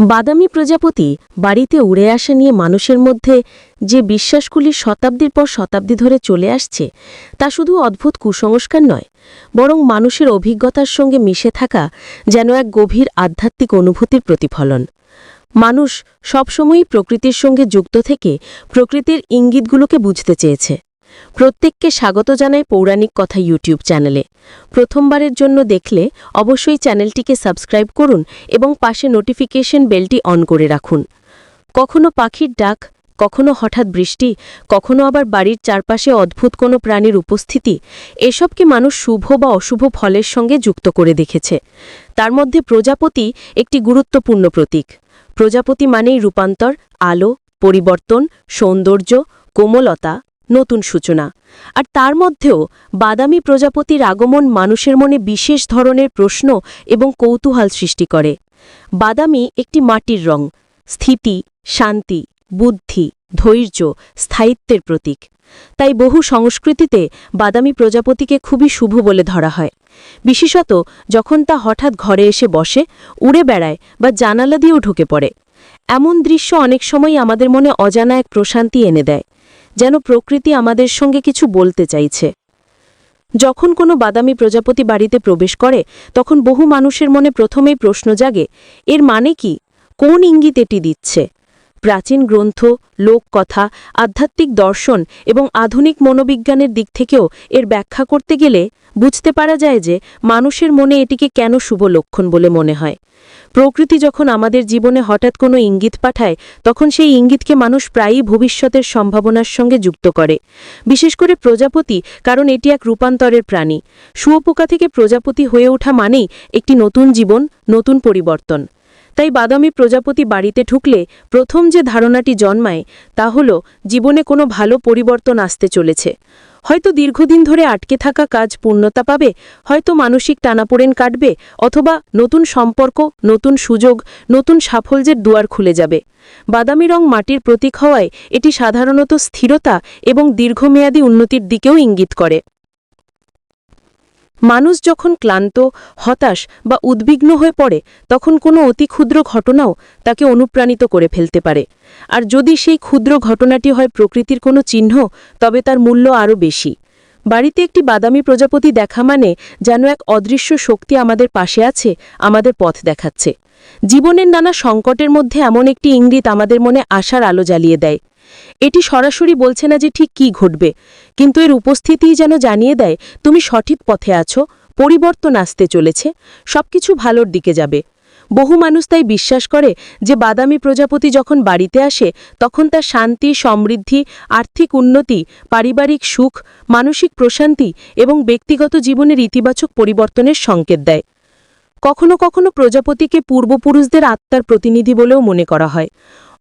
বাদামি প্রজাপতি বাড়িতে উড়ে আসা নিয়ে মানুষের মধ্যে যে বিশ্বাসগুলি শতাব্দীর পর শতাব্দী ধরে চলে আসছে, তা শুধু অদ্ভুত কুসংস্কার নয়, বরং মানুষের অভিজ্ঞতার সঙ্গে মিশে থাকা যেন এক গভীর আধ্যাত্মিক অনুভূতির প্রতিফলন। মানুষ সবসময়ই প্রকৃতির সঙ্গে যুক্ত থেকে প্রকৃতির ইঙ্গিতগুলোকে বুঝতে চেয়েছে। প্রত্যেককে স্বাগত জানায় পৌরাণিক কথা ইউটিউব চ্যানেলে। প্রথমবারের জন্য দেখলে অবশ্যই চ্যানেলটিকে সাবস্ক্রাইব করুন এবং পাশে নোটিফিকেশন বেলটি অন করে রাখুন। কখনো পাখির ডাক, কখনো হঠাৎ বৃষ্টি, কখনো আবার বাড়ির চারপাশে অদ্ভুত কোনো প্রাণীর উপস্থিতি এসবকে মানুষ শুভ বা অশুভ ফলের সঙ্গে যুক্ত করে দেখেছে। তার মধ্যে প্রজাপতি একটি গুরুত্বপূর্ণ প্রতীক। প্রজাপতি মানেই রূপান্তর, আলো, পরিবর্তন, সৌন্দর্য, কোমলতা নতুন সূচনা। আর তার মধ্যেও বাদামি প্রজাপতির আগমন মানুষের মনে বিশেষ ধরনের প্রশ্ন এবং কৌতূহল সৃষ্টি করে। বাদামি একটি মাটির রং, স্থিতি, শান্তি, বুদ্ধি, ধৈর্য, স্থায়িত্বের প্রতীক। তাই বহু সংস্কৃতিতে বাদামি প্রজাপতিকে খুবই শুভ বলে ধরা হয়। বিশেষত যখন তা হঠাৎ ঘরে এসে বসে, উড়ে বেড়ায় বা জানালা দিয়েও ঢুকে পড়ে। এমন দৃশ্য অনেক সময় আমাদের মনে অজানা এক প্রশান্তি এনে দেয়। যেন প্রকৃতি আমাদের সঙ্গে কিছু বলতে চাইছে। যখন কোনো বাদামি প্রজাপতি বাড়িতে প্রবেশ করে, তখন বহু মানুষের মনে প্রথমেই প্রশ্ন জাগে, এর মানে কি? কোন ইঙ্গিত এটি দিচ্ছে? প্রাচীন গ্রন্থ, লোককথা, আধ্যাত্মিক দর্শন এবং আধুনিক মনোবিজ্ঞানের দিক থেকেও এর ব্যাখ্যা করতে গেলে বুঝতে পারা যায় যে মানুষের মনে এটিকে কেন শুভ লক্ষণ বলে মনে হয়। প্রকৃতি যখন আমাদের জীবনে হঠাৎ কোনো ইঙ্গিত পাঠায়, তখন সেই ইঙ্গিতকে মানুষ প্রায়ই ভবিষ্যতের সম্ভাবনার সঙ্গে যুক্ত করে। বিশেষ করে প্রজাপতি, কারণ এটি এক রূপান্তরের প্রাণী। শুয়োপোকা থেকে প্রজাপতি হয়ে ওঠা মানেই একটি নতুন জীবন, নতুন পরিবর্তন। তাই বাদামি প্রজাপতি বাড়িতে ঢুকলে প্রথম যে ধারণাটি জন্মায় তা হল, জীবনে কোনো ভালো পরিবর্তন আসতে চলেছে। হয়তো দীর্ঘদিন ধরে আটকে থাকা কাজ পূর্ণতা পাবে, হয়তো মানসিক টানাপোড়েন কাটবে, অথবা নতুন সম্পর্ক, নতুন সুযোগ, নতুন সাফল্যের দুয়ার খুলে যাবে। বাদামি রং মাটির প্রতীক হওয়ায় এটি সাধারণত স্থিরতা এবং দীর্ঘমেয়াদী উন্নতির দিকেও ইঙ্গিত করে। মানুষ যখন ক্লান্ত, হতাশ বা উদ্বিগ্ন হয়ে পড়ে, তখন কোনো অতি ক্ষুদ্র ঘটনাও তাকে অনুপ্রাণিত করে ফেলতে পারে। আর যদি সেই ক্ষুদ্র ঘটনাটি হয় প্রকৃতির কোনো চিহ্ন, তবে তার মূল্য আরও বেশি। বাড়িতে একটি বাদামি প্রজাপতি দেখা মানে যেন এক অদৃশ্য শক্তি আমাদের পাশে আছে, আমাদের পথ দেখাচ্ছে। জীবনের নানা সংকটের মধ্যে এমন একটি ইঙ্গিত আমাদের মনে আশার আলো জ্বালিয়ে দেয়। এটি সরাসরি বলছে না যে ঠিক কি ঘটবে, কিন্তু এর উপস্থিতিই যেন জানিয়ে দেয়, তুমি সঠিক পথে আছো, পরিবর্তন আসতে চলেছে, সবকিছু ভালোর দিকে যাবে। বহু মানুষ তাই বিশ্বাস করে যে বাদামি প্রজাপতি যখন বাড়িতে আসে, তখন তার শান্তি, সমৃদ্ধি, আর্থিক উন্নতি, পারিবারিক সুখ, মানসিক প্রশান্তি এবং ব্যক্তিগত জীবনের ইতিবাচক পরিবর্তনের সংকেত দেয়। কখনো কখনো প্রজাপতিকে পূর্বপুরুষদের আত্মার প্রতিনিধি বলেও মনে করা হয়।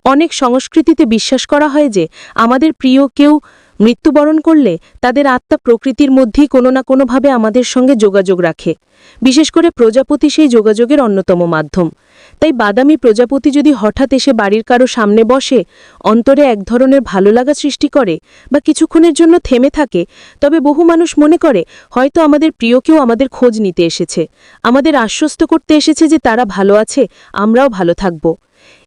অনেক সংস্কৃতিতে বিশ্বাস করা হয় যে আমাদের প্রিয় কেউ মৃত্যুবরণ করলে তাদের আত্মা প্রকৃতির মধ্যেই কোনো না কোনোভাবে আমাদের সঙ্গে যোগাযোগ রাখে। বিশেষ করে প্রজাপতি সেই যোগাযোগের অন্যতম মাধ্যম। তাই বাদামি প্রজাপতি যদি হঠাৎ এসে বাড়ির কারও সামনে বসে, অন্তরে এক ধরনের ভালো লাগা সৃষ্টি করে বা কিছুক্ষণের জন্য থেমে থাকে, তবে বহু মানুষ মনে করে, হয়তো আমাদের প্রিয় কেউ আমাদের খোঁজ নিতে এসেছে। আমাদের আশ্বস্ত করতে এসেছে যে তারা ভালো আছে, আমরাও ভালো থাকব।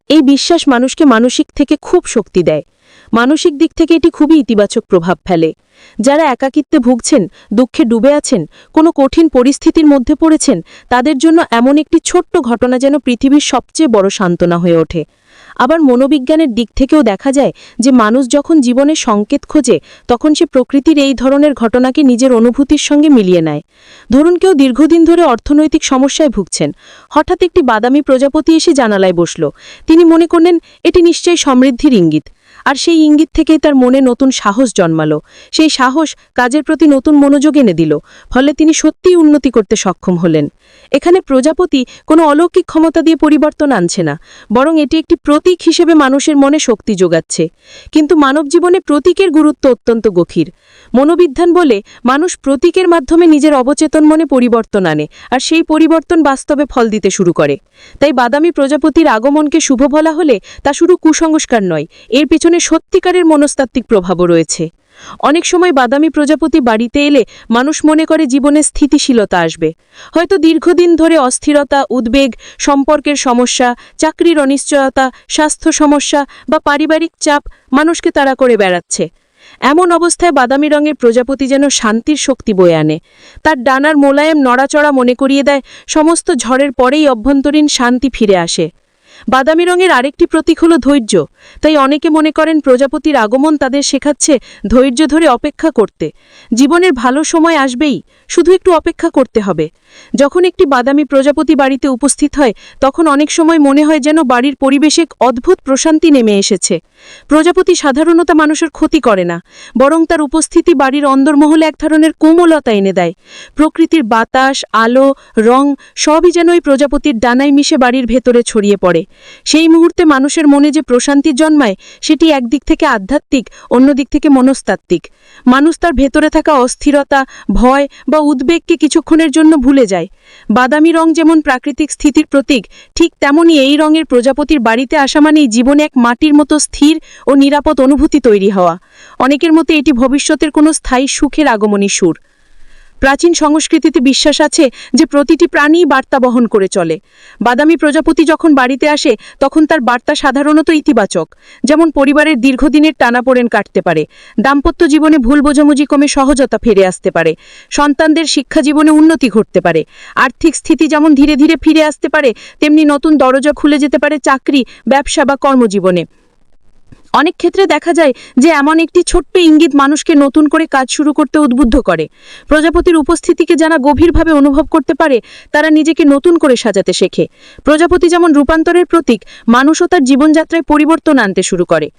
এই বিশ্বাস মানুষকে মানসিক থেকে খুব শক্তি দেয়। মানসিক দিক থেকে এটি খুবই ইতিবাচক প্রভাব ফেলে। যারা একাকিত্বে ভুগছেন, দুঃখে ডুবে আছেন, কোনো কঠিন পরিস্থিতির মধ্যে পড়েছেন, তাদের জন্য এমন একটি ছোট্ট ঘটনা যেন পৃথিবীর সবচেয়ে বড় সান্ত্বনা হয়ে ওঠে। আবার মনোবিজ্ঞানের দিক থেকেও দেখা যায় যে মানুষ যখন জীবনে সংকেত খোঁজে, তখন সে প্রকৃতির এই ধরনের ঘটনাকে নিজের অনুভূতির সঙ্গে মিলিয়ে নেয়। ধরুন কেউ দীর্ঘদিন ধরে অর্থনৈতিক সমস্যায় ভুগছেন। হঠাৎ একটি বাদামি প্রজাপতি এসে জানালায় বসল। তিনি মনে করলেন, এটি নিশ্চয়ই সমৃদ্ধির ইঙ্গিত। আর সেই ইঙ্গিত থেকেই তার মনে নতুন সাহস জন্মালো। সেই সাহস কাজের প্রতি নতুন মনোযোগ এনে দিল, ফলে তিনি সত্যিই উন্নতি করতে সক্ষম হলেন। এখানে প্রজাপতি কোনো অলৌকিক ক্ষমতা দিয়ে পরিবর্তন আনছে না, বরং এটি একটি প্রতীক হিসেবে মানুষের মনে শক্তি যোগাচ্ছে। কিন্তু মানব জীবনে প্রতীকের গুরুত্ব অত্যন্ত গভীর। মনোবিজ্ঞান বলে মানুষ প্রতীকের মাধ্যমে নিজের অবচেতন মনে পরিবর্তন আনে আর সেই পরিবর্তন বাস্তবে ফল দিতে শুরু করে। তাই বাদামি প্রজাপতির আগমনকে শুভ বলা হলে তা শুধু কুসংস্কার নয়, এর পেছনে সত্যিকারের মনস্তাত্ত্বিক প্রভাবও রয়েছে। অনেক সময় বাদামি প্রজাপতি বাড়িতে এলে মানুষ মনে করে জীবনে স্থিতিশীলতা আসবে। হয়তো দীর্ঘদিন ধরে অস্থিরতা, উদ্বেগ, সম্পর্কের সমস্যা, চাকরির অনিশ্চয়তা, স্বাস্থ্য সমস্যা বা পারিবারিক চাপ মানুষকে তাড়া করে বেড়াচ্ছে। এমন অবস্থায় বাদামি রঙের প্রজাপতি যেন শান্তির শক্তি বয়ে আনে। তার ডানার মোলায়েম নড়াচড়া মনে করিয়ে দেয়, সমস্ত ঝড়ের পরেই অভ্যন্তরীণ শান্তি ফিরে আসে। বাদামি রঙের আরেকটি প্রতীক হল ধৈর্য। তাই অনেকে মনে করেন প্রজাপতির আগমন তাদের শেখাচ্ছে ধৈর্য ধরে অপেক্ষা করতে। জীবনের ভালো সময় আসবেই, শুধু একটু অপেক্ষা করতে হবে। যখন একটি বাদামি প্রজাপতি বাড়িতে উপস্থিত হয়, তখন অনেক সময় মনে হয় যেন বাড়ির পরিবেশে অদ্ভুত প্রশান্তি নেমে এসেছে। প্রজাপতি সাধারণত মানুষের ক্ষতি করে না, বরং তার উপস্থিতি বাড়ির অন্দরমহলে এক ধরনের কোমলতা এনে দেয়। প্রকৃতির বাতাস, আলো, রং সবই যেন ওই প্রজাপতির ডানায় মিশে বাড়ির ভেতরে ছড়িয়ে পড়ে। সেই মুহূর্তে মানুষের মনে যে প্রশান্তি জন্মায়, সেটি একদিক থেকে আধ্যাত্মিক, অন্যদিক থেকে মনস্তাত্ত্বিক। মানুষ তার ভেতরে থাকা অস্থিরতা, ভয় বা উদ্বেগকে কিছুক্ষণের জন্য ভুলে যায়। বাদামি রং যেমন প্রাকৃতিক স্থিতির প্রতীক, ঠিক তেমনই এই রঙের প্রজাপতির বাড়িতে আসা মানেই জীবনে এক মাটির মতো স্থির ও নিরাপদ অনুভূতি তৈরি হওয়া। অনেকের মতে এটি ভবিষ্যতের কোনো স্থায়ী সুখের আগমনী সুর। প্রাচীন সংস্কৃতিতে বিশ্বাস আছে যে প্রতিটি প্রাণী বার্তা বহন করে চলে। বাদামি প্রজাপতি যখন বাড়িতে আসে, তখন তার বার্তা সাধারণত ইতিবাচক, যেমন পরিবারের দীর্ঘদিনের টানাপোড়েন কাটতে পারে, দাম্পত্য জীবনে ভুল বোঝাবুঝি কমে সহজতা ফিরে আসতে পারে, সন্তানদের শিক্ষা জীবনে উন্নতি ঘটতে পারে, আর্থিক স্থিতি যেমন ধীরে ধীরে ফিরে আসতে পারে, তেমনি নতুন দরজা খুলে যেতে পারে চাকরি, ব্যবসা বা কর্মজীবনে। অনেক ক্ষেত্রে দেখা যায় যে এমন একটি ছোট্ট ইঙ্গিত মানুষকে নতুন করে কাজ শুরু করতে উদ্বুদ্ধ করে। প্রজাপতির উপস্থিতিকে যারা গভীরভাবে অনুভব করতে পারে, তারা নিজেকে নতুন করে সাজাতে শেখে। প্রজাপতি যেমন রূপান্তরের প্রতীক, মানুষও তার জীবনযাত্রায় পরিবর্তন আনতে শুরু করে।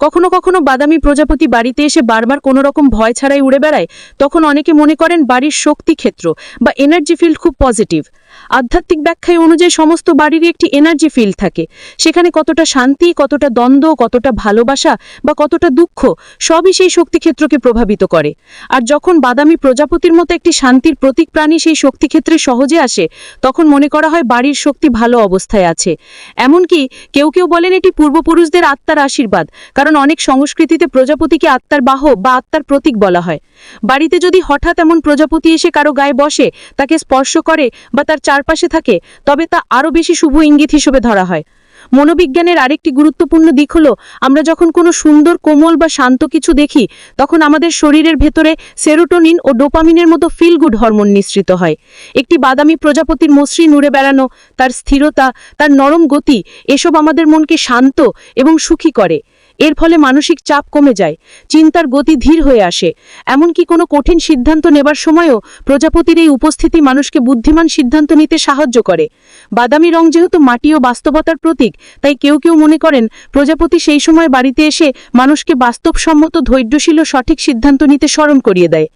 কখনো কখনো বাদামি প্রজাপতি বাড়িতে এসে বারবার কোনো রকম ভয় ছাড়াই উড়ে বেড়ায়, তখন অনেকে মনে করেন বাড়ির শক্তি ক্ষেত্র বা এনার্জি ফিল্ড খুব পজিটিভ আধ্যাত্মিক ব্যাখ্যায় অনুযায়ী সমস্ত বাড়িরই একটি এনার্জি ফিল্ড থাকে। সেখানে কতটা শান্তি, কতটা দ্বন্দ্ব, কতটা ভালোবাসা বা কতটা দুঃখ, সবই সেই শক্তিক্ষেত্রকে প্রভাবিত করে। আর যখন বাদামি প্রজাপতির মতো একটি শান্তির প্রতীক প্রাণী সেই শক্তিক্ষেত্রে সহজে আসে, তখন মনে করা হয় বাড়ির শক্তি ভালো অবস্থায় আছে। এমনকি কেউ কেউ বলেন এটি পূর্বপুরুষদের আত্মার আশীর্বাদ কারণ অনেক সংস্কৃতিতে প্রজাপতিকে আত্মার বাহ বা আত্মার প্রতীক বলা হয়। বাড়িতে যদি হঠাৎ এমন প্রজাপতি এসে কারও গায়ে বসে, তাকে স্পর্শ করে বা তার চারপাশে থাকে, তবে তা আরও বেশি শুভ ইঙ্গিত হিসেবে ধরা হয়। মনোবিজ্ঞানের আরেকটি গুরুত্বপূর্ণ দিক হলো, আমরা যখন কোনো সুন্দর, কোমল বা শান্ত কিছু দেখি, তখন আমাদের শরীরের ভেতরে সেরোটোনিন ও ডোপামিনের মতো ফিল গুড হরমোন নিঃসৃত হয়। একটি বাদামি প্রজাপতির মসৃণ উড়ে বেড়ানো, তার স্থিরতা, তার নরম গতি, এসব আমাদের মনকে শান্ত এবং সুখী করে। এর ফলে মানসিক চাপ কমে যায়, চিন্তার গতি ধীর হয়ে আসে। এমনকি কোনো কঠিন সিদ্ধান্ত নেবার সময়ও প্রজাপতির এই উপস্থিতি মানুষকে বুদ্ধিমান সিদ্ধান্ত নিতে সাহায্য করে। বাদামি রং যেহেতু মাটি ও বাস্তবতার প্রতীক, তাই কেউ কেউ মনে করেন প্রজাপতি সেই সময় বাড়িতে এসে মানুষকে বাস্তবসম্মত, ধৈর্যশীল ও সঠিক সিদ্ধান্ত নিতে স্মরণ করিয়ে দেয়।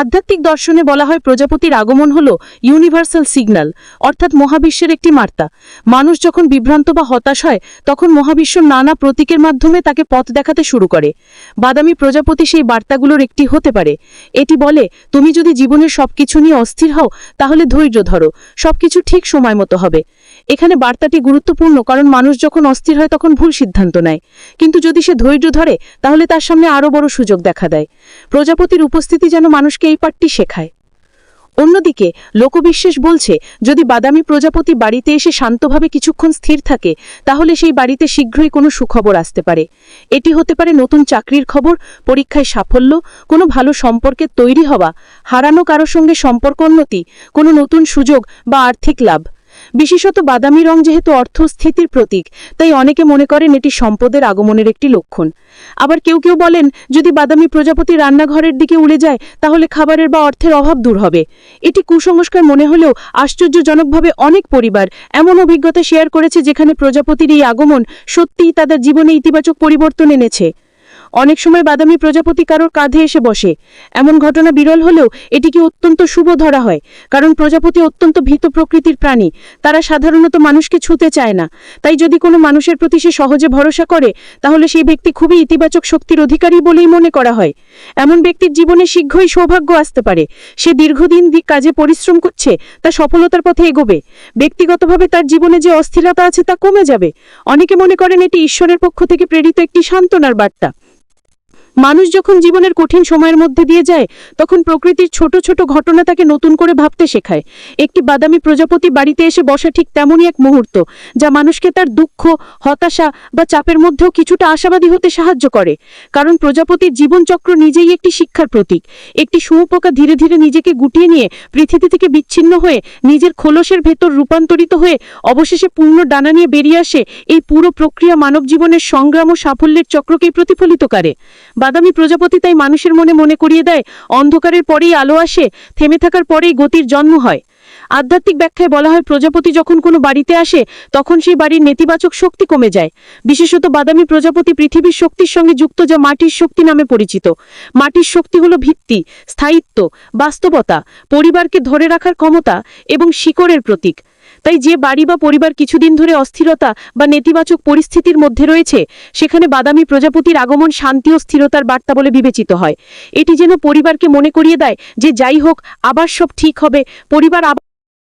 আধ্যাত্মিক দর্শনে বলা হয় প্রজাপতির আগমন হল ইউনিভার্সাল সিগন্যাল, অর্থাৎ মহাবিশ্বের একটি বার্তা। মানুষ যখন বিভ্রান্ত বা হতাশ হয়, তখন মহাবিশ্ব নানা প্রতীকের মাধ্যমে তাকে পথ দেখাতে শুরু করে। বাদামি প্রজাপতি সেই বার্তাগুলোর একটি হতে পারে। এটি বলে, তুমি যদি জীবনের সবকিছু নিয়ে অস্থির হও, তাহলে ধৈর্য ধরো। সবকিছু ঠিক সময় মতো হবে। এখানে বার্তাটি গুরুত্বপূর্ণ, কারণ মানুষ যখন অস্থির হয়, তখন ভুল সিদ্ধান্ত নেয়। কিন্তু যদি সে ধৈর্য ধরে, তাহলে তার সামনে আরও বড় সুযোগ দেখা দেয়। প্রজাপতির উপস্থিতি যেন মানুষকে এই পাঠটি শেখায়। অন্যদিকে লোকবিশ্বাস বলছে, যদি বাদামি প্রজাপতি বাড়িতে এসে শান্তভাবে কিছুক্ষণ স্থির থাকে, তাহলে সেই বাড়িতে শীঘ্রই কোনো সুখবর আসতে পারে। এটি হতে পারে নতুন চাকরির খবর, পরীক্ষায় সাফল্য, কোনো ভালো সম্পর্কের তৈরি হওয়া, হারানো কারও সঙ্গে সম্পর্ক উন্নতি, কোনো নতুন সুযোগ বা আর্থিক লাভ। বিশেষত বাদামি রং যেহেতু অর্থস্থিতির প্রতীক, তাই অনেকে মনে করেন এটি সম্পদের আগমনের একটি লক্ষণ। আবার কেউ কেউ বলেন, যদি বাদামি প্রজাপতি রান্নাঘরের দিকে উড়ে যায়, তাহলে খাবারের বা অর্থের অভাব দূর হবে। এটি কুসংস্কার মনে হলেও আশ্চর্যজনকভাবে অনেক পরিবার এমন অভিজ্ঞতা শেয়ার করেছে যেখানে প্রজাপতির এই আগমন সত্যিই তাদের জীবনে ইতিবাচক পরিবর্তন এনেছে। অনেক সময় বাদামি প্রজাপতি কারোর কাঁধে এসে বসে। এমন ঘটনা বিরল হলেও এটিকে অত্যন্ত শুভ ধরা হয়, কারণ প্রজাপতি অত্যন্ত ভীত প্রকৃতির প্রাণী। তারা সাধারণত মানুষকে ছুতে চায় না। তাই যদি কোনো মানুষের প্রতি সে সহজে ভরসা করে, তাহলে সেই ব্যক্তি খুবই ইতিবাচক শক্তির অধিকারী বলেই মনে করা হয়। এমন ব্যক্তির জীবনে শীঘ্রই সৌভাগ্য আসতে পারে। সে দীর্ঘদিন দিক কাজে পরিশ্রম করছে, তা সফলতার পথে এগোবে। ব্যক্তিগতভাবে তার জীবনে যে অস্থিরতা আছে তা কমে যাবে। অনেকে মনে করেন এটি ঈশ্বরের পক্ষ থেকে প্রেরিত একটি সান্ত্বনার বার্তা। মানুষ যখন জীবনের কঠিন সময়ের মধ্যে দিয়ে যায়, তখন প্রকৃতির ছোট ছোট ঘটনা তাকে নতুন করে ভাবতে শেখায়। একটি বাদামি প্রজাপতি বাড়িতে এসে বসা ঠিক তেমনই এক মুহূর্ত, যা মানুষকে তার দুঃখ, হতাশা বা চাপের মধ্যেও কিছুটা আশাবাদী হতে সাহায্য করে। কারণ প্রজাপতির জীবনচক্র নিজেই একটি শিক্ষার প্রতীক। একটি শুঁয়োপোকা ধীরে ধীরে নিজেকে গুটিয়ে নিয়ে পৃথিবী থেকে বিচ্ছিন্ন হয়ে নিজের খোলসের ভেতর রূপান্তরিত হয়ে অবশেষে পূর্ণ ডানা নিয়ে বেরিয়ে আসে, এই পুরো প্রক্রিয়া মানব জীবনের সংগ্রাম ও সাফল্যের চক্রকেই প্রতিফলিত করে। বাদামি প্রজাপতি তাই মানুষের মনে মনে করিয়ে দেয়। অন্ধকারের পরেই আলো আসে, থেমে থাকার পরেই গতির জন্ম হয়। আধ্যাত্মিক ব্যাখ্যায় বলা হয়, প্রজাপতি যখন কোনো বাড়িতে আসে, তখন সেই বাড়ির নেতিবাচক শক্তি কমে যায়। বিশেষত বাদামি প্রজাপতি পৃথিবীর শক্তির সঙ্গে যুক্ত যা মাটির শক্তি নামে পরিচিত। মাটির শক্তি হলো ভিত্তি, স্থায়িত্ব, বাস্তবতা, পরিবারকে ধরে রাখার ক্ষমতা এবং শিকড়ের প্রতীক। তাই যে বাড়ি বা পরিবার কিছুদিন ধরে অস্থিরতা বা নেতিবাচক পরিস্থিতির মধ্যে রয়েছে, সেখানে বাদামি প্রজাপতির আগমন শান্তি ও স্থিরতার বার্তা বলে বিবেচিত হয়। এটি যেন পরিবারকে মনে করিয়ে দেয় যে যাই হোক, আবার সব ঠিক হবে, পরিবার আবার